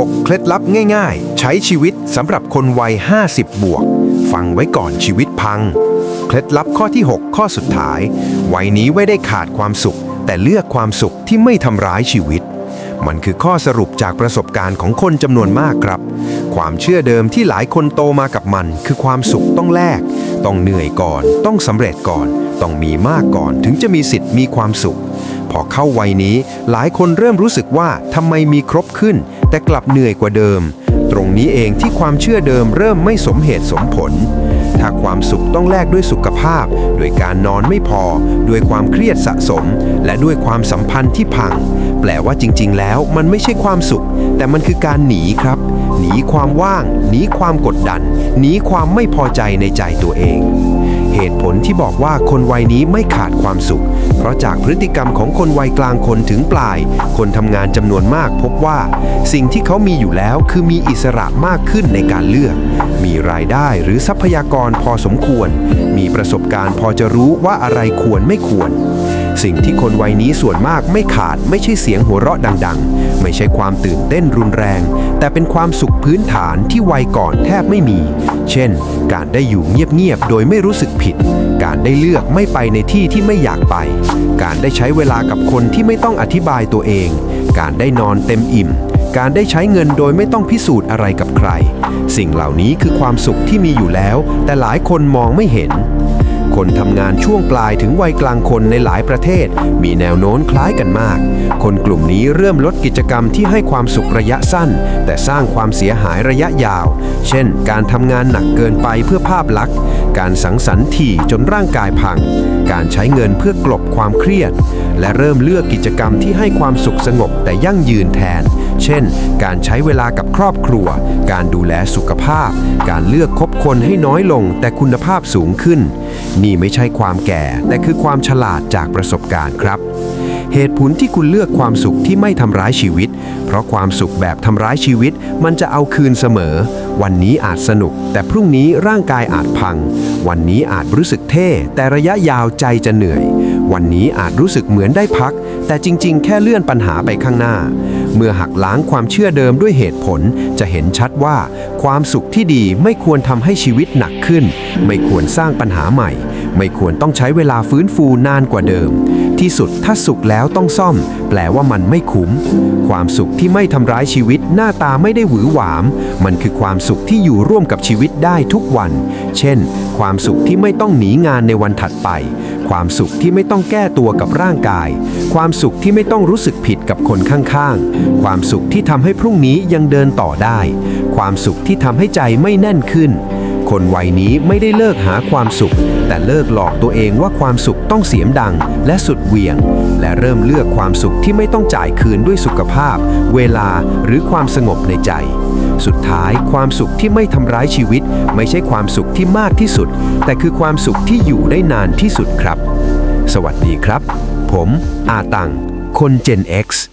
6 เคล็ดลับง่ายๆ ใช้ชีวิตสำหรับคนวัย 50 บวก ฟังไว้ก่อนชีวิตพัง เคล็ดลับข้อที่ 6 ข้อสุดท้าย วัยนี้ไม่ได้ขาดความสุข แต่เลือกความสุขที่ไม่ทำร้ายชีวิต มันคือข้อสรุปจากประสบการณ์ของคนจำนวนมากครับ ความเชื่อเดิมที่หลายคนโตมากับมัน คือความสุขต้องแลก ต้องเหนื่อยก่อน ต้องสำเร็จก่อน ต้องมีมากก่อน ถึงจะมีสิทธิ์มีความสุขพอเข้าวัยนี้หลายคนเริ่มรู้สึกว่าทำไมมีครบขึ้น แต่กลับเหนื่อยกว่าเดิม ตรงนี้เองที่ความเชื่อเดิมเริ่มไม่สมเหตุสมผล ถ้าความสุขต้องแลกด้วยสุขภาพ ด้วยการนอนไม่พอ ด้วยความเครียดสะสม และด้วยความสัมพันธ์ที่พัง แปลว่าจริง ๆ แล้วมันไม่ใช่ความสุข แต่มันคือการหนีครับ หนีความว่าง หนีความกดดัน หนีความไม่พอใจในใจตัวเอง เหตุผลที่บอกว่าคนวัยนี้ไม่ขาดความสุข เพราะจากพฤติกรรมของคนวัยกลางคนถึงปลาย คนทำงานจำนวนมากพบว่า สิ่งที่เขามีอยู่แล้วคือมีอิสระมากขึ้นในการเลือก มีรายได้หรือทรัพยากรพอสมควร มีประสบการณ์พอจะรู้ว่าอะไรควรไม่ควรสิ่งที่คนวัยนี้ส่วนมากไม่ขาดไม่ใช่เสียงหัวเราะดัง ๆ ไม่ใช่ความตื่นเต้นรุนแรง แต่เป็นความสุขพื้นฐานที่วัยก่อนแทบไม่มี เช่น การได้อยู่เงียบ ๆ โดยไม่รู้สึกผิด การได้เลือกไม่ไปในที่ที่ไม่อยากไป การได้ใช้เวลากับคนที่ไม่ต้องอธิบายตัวเอง การได้นอนเต็มอิ่ม การได้ใช้เงินโดยไม่ต้องพิสูจน์อะไรกับใคร สิ่งเหล่านี้คือความสุขที่มีอยู่แล้ว แต่หลายคนมองไม่เห็น คนทำงานช่วงปลายถึงวัยกลางคนในหลายประเทศ มีแนวโน้มคล้ายกันมาก คนกลุ่มนี้เริ่มลดกิจกรรมที่ให้ความสุขระยะสั้น แต่สร้างความเสียหายระยะยาว เช่น การทำงานหนักเกินไปเพื่อภาพลักษณ์ การสังสรรค์ถี่จนร่างกายพัง การใช้เงินเพื่อกลบความเครียด และเริ่มเลือกกิจกรรมที่ให้ความสุขสงบแต่ยั่งยืนแทน เช่น การใช้เวลากับครอบครัว การดูแลสุขภาพ การเลือกคบคนให้น้อยลงแต่คุณภาพสูงขึ้น นี่ไม่ใช่ความแก่ แต่คือความฉลาดจากประสบการณ์ครับ เหตุผลที่คุณเลือกความสุขที่ไม่ทำร้ายชีวิต เพราะความสุขแบบทำร้ายชีวิต มันจะเอาคืนเสมอ วันนี้อาจสนุก แต่พรุ่งนี้ร่างกายอาจพัง วันนี้อาจรู้สึกเท่ แต่ระยะยาวใจจะเหนื่อย วันนี้อาจรู้สึกเหมือนได้พัก แต่จริง ๆ แค่เลื่อนปัญหาไปข้างหน้า เมื่อหักล้างความเชื่อเดิมด้วยเหตุผล จะเห็นชัดว่า ความสุขที่ดีไม่ควรทำให้ชีวิตหนักขึ้น ไม่ควรสร้างปัญหาใหม่ ไม่ควรต้องใช้เวลาฟื้นฟูนานกว่าเดิม ที่สุดถ้าสุขแล้วต้องซ่อม แปลว่ามันไม่คุ้ม ความสุขที่ไม่ทำร้ายชีวิตหน้าตาไม่ได้หวือหวาม มันคือความสุขที่อยู่ร่วมกับชีวิตได้ทุกวัน เช่น ความสุขที่ไม่ต้องหนีงานในวันถัดไป ความสุขที่ไม่ต้องแก้ตัวกับร่างกาย ความสุขที่ไม่ต้องรู้สึกผิดกับคนข้างๆ ความสุขที่ทำให้พรุ่งนี้ยังเดินต่อได้ ความสุขที่ทำให้ใจไม่แน่นขึ้น คนวัยนี้ไม่ได้เลิกหาความสุข แต่เลิกหลอกตัวเองว่าความสุขต้องเสียงดังและสุดเหวียง และเริ่มเลือกความสุขที่ไม่ต้องจ่ายคืนด้วยสุขภาพ เวลาหรือความสงบในใจ สุดท้ายความสุขที่ไม่ทำร้ายชีวิต ไม่ใช่ความสุขที่มากที่สุด แต่คือความสุขที่อยู่ได้นานที่สุดครับ สวัสดีครับ ผมอาตัง คน Gen X